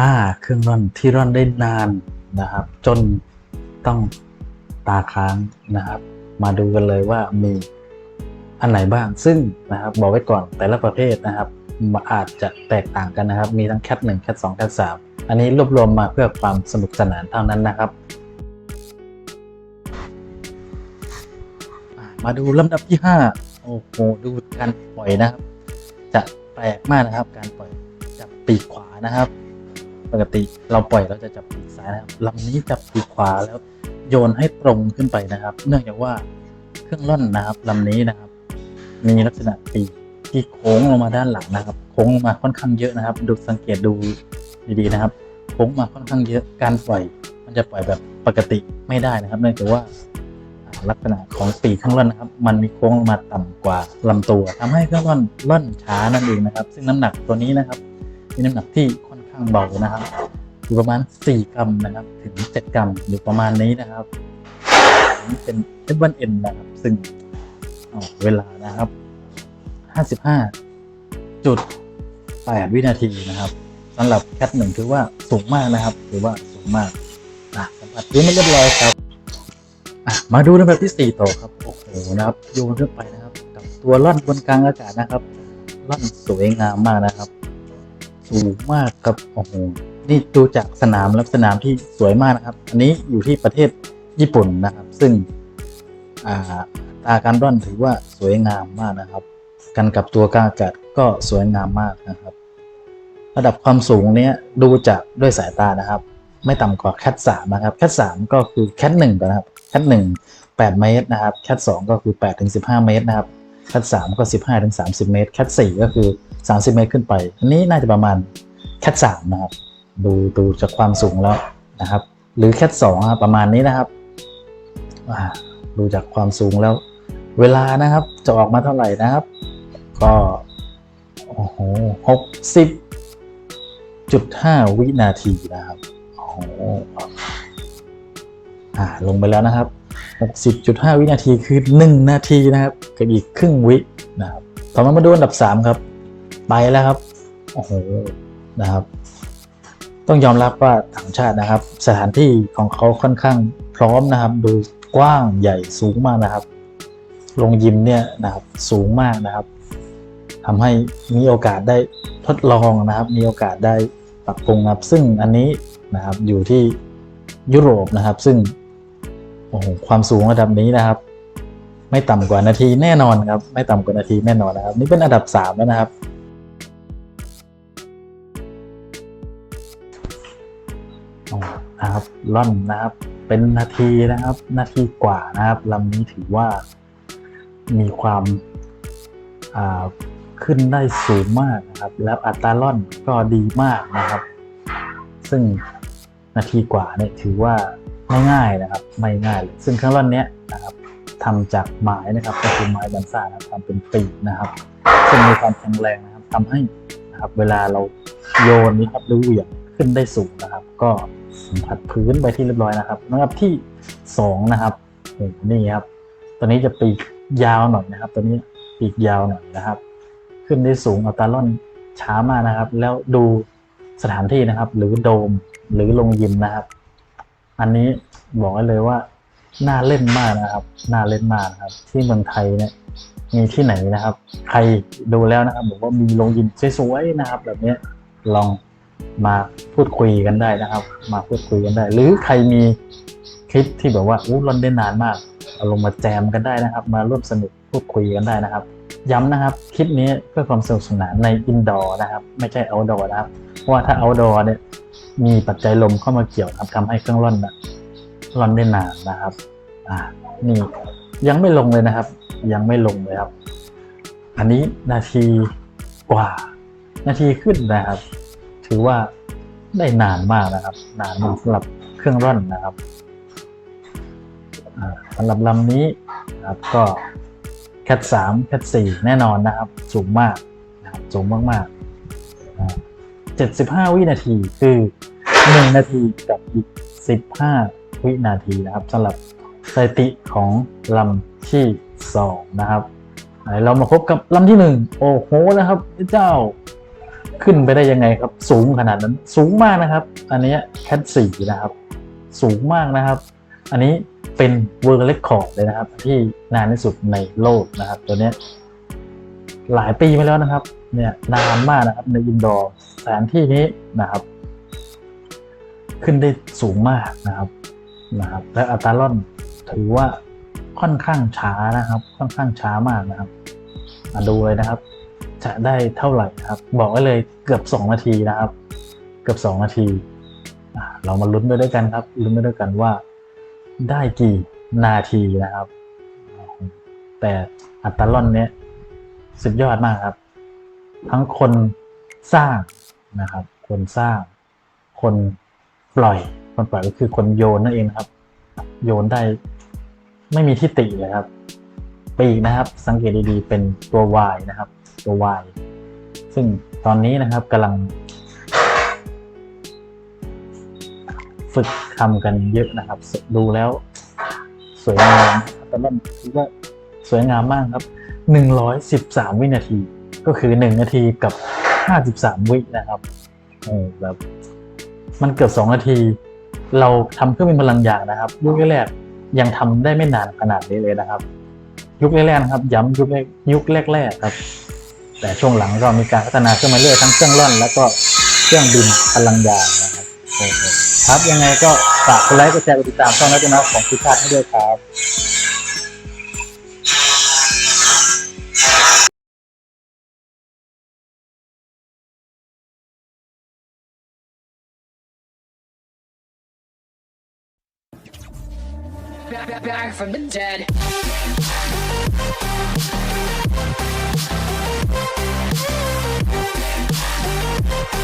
5เครื่องร่อนที่ร่อนได้นานนะครับ จนต้องตาค้างนะครับ มาดูกันเลยว่ามีอันไหนบ้างซึ่งนะครับบอกไว้ก่อนแต่ละประเภทนะครับอาจจะแตกต่างกันนะครับ มีทั้งแคทหนึ่งแคทสองแคทสามอันนี้รวบรวมมาเพื่อความสนุกสนานเท่านั้นนะครับ มาดูลำดับที่ 5 โอ้โหดูการปล่อยนะครับ จะแปลกมากนะครับ การปล่อยจับปีกขวานะครับ ปกติเราปล่อยเราจะจับปีกซ้ายนะครับลำนี้จับปีกขวาแล้วโยนให้ตรงขึ้นไปนะครับ เนื่องจากว่าเครื่องร่อนนะครับลำนี้นะครับ มีลักษณะปีกที่โค้งลงมาด้านหลังนะครับ โค้งลงมาค่อนข้างเยอะนะครับ ดูสังเกตดูดีๆนะครับ โค้งมาค่อนข้างเยอะการปล่อย มันจะปล่อยแบบปกติไม่ได้นะครับ เนื่องจากว่าลักษณะของปีกเครื่องร่อนนะครับ มันมีโค้งลงมาต่ำกว่าลำตัวทำให้เครื่องร่อนร่อนช้านั่นเองนะครับ ซึ่งน้ำหนักตัวนี้นะครับ มีน้ำหนักที่ค่อนข้าง เบานะครับ อยู่ประมาณ 4 กรัมนะครับ ถึง 7 กรัมอยู่ประมาณนี้นะครับนนี้เป็น F1N นะครับ ซึ่งเวลานะครับ 55.8วินาทีนะครับสำหรับแคทหนึ่งถือว่าสูงมากนะครับถือว่าสูงมากอะสัมผัสพื้นไม่เรียบร้อยครับอะมาดูในแบบที่4ต่อครับโอ้โหนะครับโยนขึ้นไปนะครับ กับตัวล่อนบนกลางอากาศนะครับล่อนสวยงามมากนะครับ สูงมากครับโอ้โหนี่ดูจากสนามแล้วสนามที่สวยมากนะครับ อันนี้อยู่ที่ประเทศญี่ปุ่นนะครับ ซึ่งอ่าตาการร่อนถือว่าสวยงามมากนะครับ กันกับตัวกาอากาศก็สวยงามมากนะครับ ระดับความสูงเนี้ยดูจากด้วยสายตานะครับ ไม่ต่ำกว่าแคทสามนะครับแคทสามก็คือแคทหนึ่งก่อนนะครับแคทหนึ่งแปดเมตรนะครับแคทสองก็คือแปดถึงสิบห้าเมตรนะครับแคทสามก็สิบห้าถึงสามสิบเมตรแคทสี่ก็คือ สามสิบเมตรขึ้นไป อันนี้น่าจะประมาณแคทสามนะครับ ดูดูจากความสูงแล้วนะครับ หรือแคทสองครับประมาณนี้นะครับดูจากความสูงแล้ว เวลานะครับจะออกมาเท่าไหร่นะครับ ก็โอ้โหหกสิบจุดห้าวินาทีนะครับโอ้โหอ่าลงไปแล้วนะครับ60.5 วินาทีคือ 1 นาทีนะครับกับอีกครึ่งวินะครับต่อมามาดูอันดับ 3 ครับ ไปแล้วครับ โอ้โห นะครับ ต้องยอมรับว่าต่างชาตินะครับ สถานที่ของเขาค่อนข้างพร้อมนะครับ ดูกว้างใหญ่สูงมากนะครับลงยิมเนี่ยนะครับสูงมากนะครับทำให้มีโอกาสได้ทดลองนะครับ มีโอกาสได้ปรับปรุงนะครับ ซึ่งอันนี้นะครับอยู่ที่ยุโรปนะครับ ซึ่งโอ้โหความสูงระดับนี้นะครับ ไม่ต่ำกว่านาทีแน่นอนครับ ไม่ต่ำกว่านาทีแน่นอนนะครับ นี่เป็นอันดับสามแล้วนะครับ นะครับล่อนนะครับ เป็นนาทีนะครับ นาทีกว่านะครับลำนี้ถือว่ามีความาขึ้นได้สูงมากนะครับ แล้วอัตราล่อนก็ดีมากนะครับ ซึ่งนาทีกว่าเนี่ยถือว่าไม่ง่ายนะครับ ไม่ง่ายเลยซึ่งเครื่องร่อนเนี้ยนะครับทำจากไม้นะครับก็คือไม้บันซ่านะครับทำเป็นปีกนะครับ ซึ่งมีความแข็งแรงนะครับทำให้นะครับ เวลาเราโยนนะครับหรือเหวี่ยงขึ้นได้สูงนะครับ ก็ สัมผัสพื้นไปที่เรียบร้อยนะครับอันดับที่สองนะครับนี่ครับ ตัวนี้จะปีกยาวหน่อยนะครับ ตัวนี้ปีกยาวหน่อยนะครับ ขึ้นได้สูงอัตราล่อนช้ามากนะครับ แล้วดูสถานที่นะครับ หรือโดมหรือลงยิมนะครับ อันนี้บอกได้เลยว่าน่าเล่นมากนะครับน่าเล่นมากครับ ที่เมืองไทยเนี่ยมีที่ไหนนะครับ ใครดูแล้วนะครับบอกว่ามีลงยิมสวยๆนะครับ แบบนี้ลอง มาพูดคุยกันได้นะครับ มาพูดคุยกันได้ หรือใครมีคลิปที่แบบว่าอู้รอนได้นานมากเอาลงมาแจมกันได้นะครับ มาร่วมสนุกพูดคุยกันได้นะครับ ย้ำนะครับคลิปนี้เพื่อความสนุกสนานในอินดอร์นะครับ ไม่ใช่เอาดอร์นะครับเพราะว่าถ้าเอาดอร์เนี่ยมีปัจจัยลมเข้ามาเกี่ยวครับทำให้เครื่องร่อนนะร่อนได้นานนะครับอ่านี่ยังไม่ลงเลยนะครับ ยังไม่ลงเลยครับ อันนี้นาทีกว่า นาทีขึ้นนะครับ ถือว่าได้นานมากนะครับ นานมากสำหรับเครื่องร่อนนะครับสำหรับลำนี้นะครับก็แคทสามแคทสี่แน่นอนนะครับ สูงมากนะครับสูงมากๆอ่า75วินาทีคือ1นาทีกับอีก15วินาทีนะครับสำหรับสถิติของลำที่2นะครับเรามาพบกับลำที่1โอ้โหนะครับเจ้า ขึ้นไปได้ยังไงครับ สูงขนาดนั้นสูงมากนะครับ อันนี้แคทสี่นะครับ สูงมากนะครับ อันนี้เป็นเวิร์เ c คอร์ดเลยนะครับ ที่นานที่สุดในโลกนะครับ ตัวนี้หลายปีมาแล้วนะครับ เนี่ยนานมากนะครับในอินดอร์สถานที่นี้นะครับ ขึ้นได้สูงมากนะครับนะครับ และอัตราล่อนถือว่าค่อนข้างช้านะครับ ค่อนข้างช้ามากนะครับมาดูเลยนะครับ จะได้เท่าไหร่ครับ บอกไว้เลยเกือบ 2 นาทีนะครับ เกือบ 2 นาที เรามาลุ้นไปด้วยกันครับ ลุ้นไปด้วยกันว่าได้กี่นาทีนะครับ แต่อัตลอนเนี้ยสุดยอดมากครับ ทั้งคนสร้างนะครับ คนสร้าง คนปล่อย คนปล่อยก็คือคนโยนนั่นเองครับ โยนได้ไม่มีที่ติเลยครับ ปีกนะครับ สังเกตดีๆเป็นตัว Y นะครับ ตัว Y ซึ่งตอนนี้นะครับกำลัง ฝึกทำกันเยอะนะครับ ดูแล้ว สวยงามแต่ว่าคิดว่าสวยงามมากครับ 113 วินาที ก็คือ 1 นาทีกับ 53 วินะครับโอ้แบบมันเกือบ 2 นาที เราทำเครื่องบินพลังยางนะครับยุคแรกๆยังทำได้ไม่นานขนาดนี้เลยนะครับ ยุคแรกๆนะครับ ย้ำยุคแรกยุคแรกๆครับ แต่ช่วงหลังก็มีการพัฒนาขึ้นมาเรื่อยทั้งเครื่องร่อน แล้วก็เครื่องบินพลังยางนะครับครับยังไงก็ฝากกดไลค์กดแชร์กดติดตามช่องนักบินของพิชาติให้ด้วยครับ back from the dead. フフフフ。